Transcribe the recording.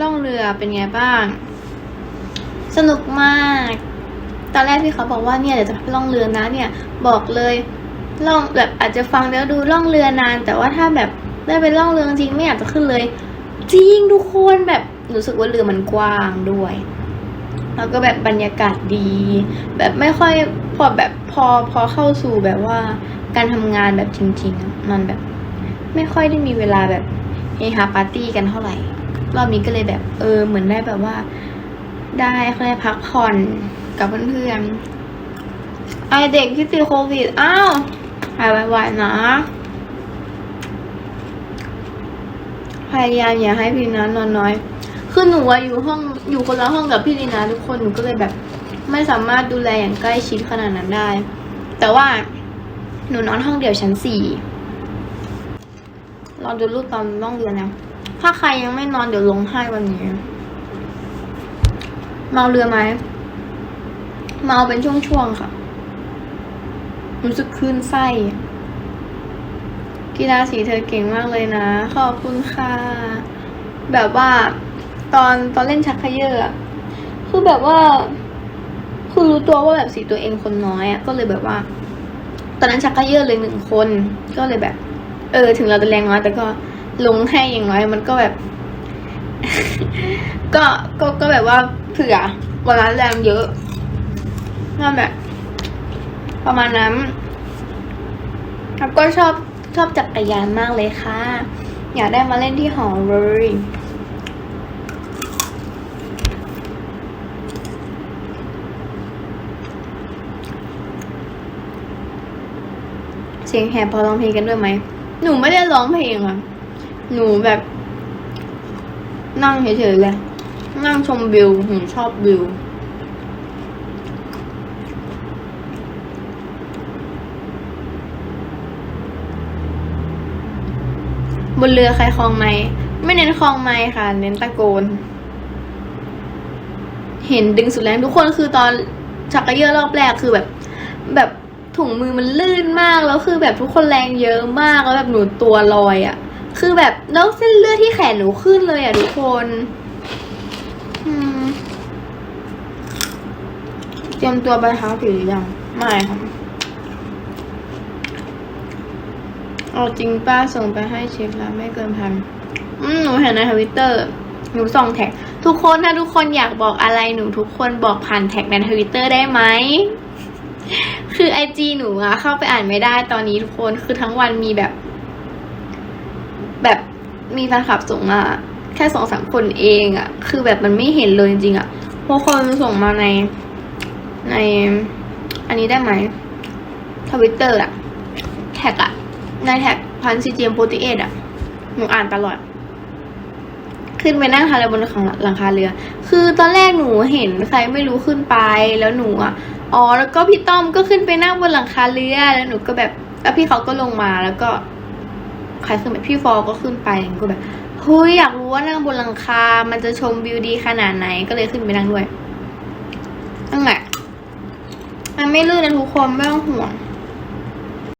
ล่องเรือเป็นไงบ้าง สนุกมาก ตอนแรกพี่เขาบอกว่าเนี่ยเดี๋ยวจะล่องเรือนะเนี่ย บอกเลยล่องแบบอาจจะฟังแล้วดูล่องเรือนาน แต่ว่าถ้าแบบได้ไปล่องเรือจริงไม่อยากจะขึ้นเลย จริงทุกคนแบบรู้สึกว่าเรือมันกว้างด้วยแล้วก็แบบบรรยากาศดี แบบไม่ค่อยพอแบบพอพอเข้าสู่แบบว่าการทำงานแบบจริง ๆ มันแบบไม่ค่อยได้มีเวลาแบบเฮฮาปาร์ตี้กันเท่าไหร่ รอบนี้ก็เลยแบบเออเหมือนได้แบบว่า ได้เขาได้พักผ่อนกับเพื่อนๆไอเด็กที่ติดโควิดอ้าวหายไวๆนะพยายามอย่าให้พี่นัทนอนน้อย คือหนูอะอยู่ห้องอยู่คนละห้องกับพี่ลีนาทุกคนหนูก็เลยแบบ ไม่สามารถดูแลอย่างใกล้ชิดขนาดนั้นได้ แต่ว่าหนูนอนห้องเดียวชั้นสี่ลองดูรูปตอนล่องเรือนะ ถ้าใครยังไม่นอนเดี๋ยวลงให้วันนี้ เมาเรือไหม เมาเป็นช่วงๆค่ะ รู้สึกคลื่นไส้กีฬาสีเธอเก่งมากเลยนะ ขอบคุณค่ะ แบบว่าตอนตอนเล่นชักเขยออะคือแบบว่า คือรู้ตัวว่าแบบสีตัวเองคนน้อยอะก็เลยแบบว่า ตอนนั้นชักเขยอเลยหนึ่งคน ก็เลยแบบ เออ ถึงเราจะแรงน้อยแต่ก็ ลงให้อย่างน้อยมันก็แบบ ก็ก็ก็แบบว่าเผื่อวันนั้นแรงเยอะนั่นแบบ ประมาณนั้นแล้วก็ชอบชอบจักรยานมากเลยค่ะ อยากได้มาเล่นที่หอเลยเสียงแหบพอร้องเพลงกันด้วยไหม หนูไม่ได้ร้องเพลงอะ หนูแบบ นั่งเฉยๆเลย นั่งชมวิวหนูชอบวิวบนเรือใครคลองไม้ไม่เน้นคลองไม้ค่ะ เน้นตะโกน เห็นดึงสุดแรงทุกคนคือตอนชักกระเยอะรอบแรกคือแบบ แบบถุงมือมันลื่นมากแล้วคือแบบทุกคนแรงเยอะมากแล้วแบบหนูตัวลอยอะ่ะ คือแบบแล้วเส้นเลือดที่แขนหนูขึ้นเลยอะทุกคนเตรียมตัวไปท้าผิวหรือยัง ไม่ค่ะเอาจริงป้าส่งไปให้เช็คแล้วไม่เกินพันหนูเห็นในทวิตเตอร์ หนูส่องแท็ก ทุกคนถ้าทุกคนอยากบอกอะไรหนูทุกคนบอกผ่านแท็กในทวิตเตอร์ได้ไหม คือไอจีหนูอะเข้าไปอ่านไม่ได้ตอนนี้ทุกคน คือทั้งวันมีแบบ มีแฟนคลับส่งมาแค่สองสามคนเองอะคือแบบมันไม่เห็นเลยจริงๆอะเพราะคนส่งมาในใน อันนี้ได้ไหมทวิตเตอร์อะแท็กอะในแท็กพันซีเจมโปรตีเออะหนูอ่านตลอด ขึ้นไปนั่งทานอะไรบนหลังคาเรือ คือตอนแรกหนูเห็นใครไม่รู้ขึ้นไปแล้วหนูอะอ๋อแล้วก็พี่ต้อมก็ขึ้นไปนั่งบนหลังคาเรือแล้วหนูก็แบบแล้วพี่เขาก็ลงมาแล้วก็ ใครขึ้นไปพี่ฟอก็ขึ้นไปก็แบบเฮ้ยอยากรู้ว่านั่งบนหลังคา มันจะชมวิวดีขนาดไหนก็เลยขึ้นไปนั่งด้วยนั่นแหละมันไม่ลื่นนะทุกคนไม่ต้องห่วง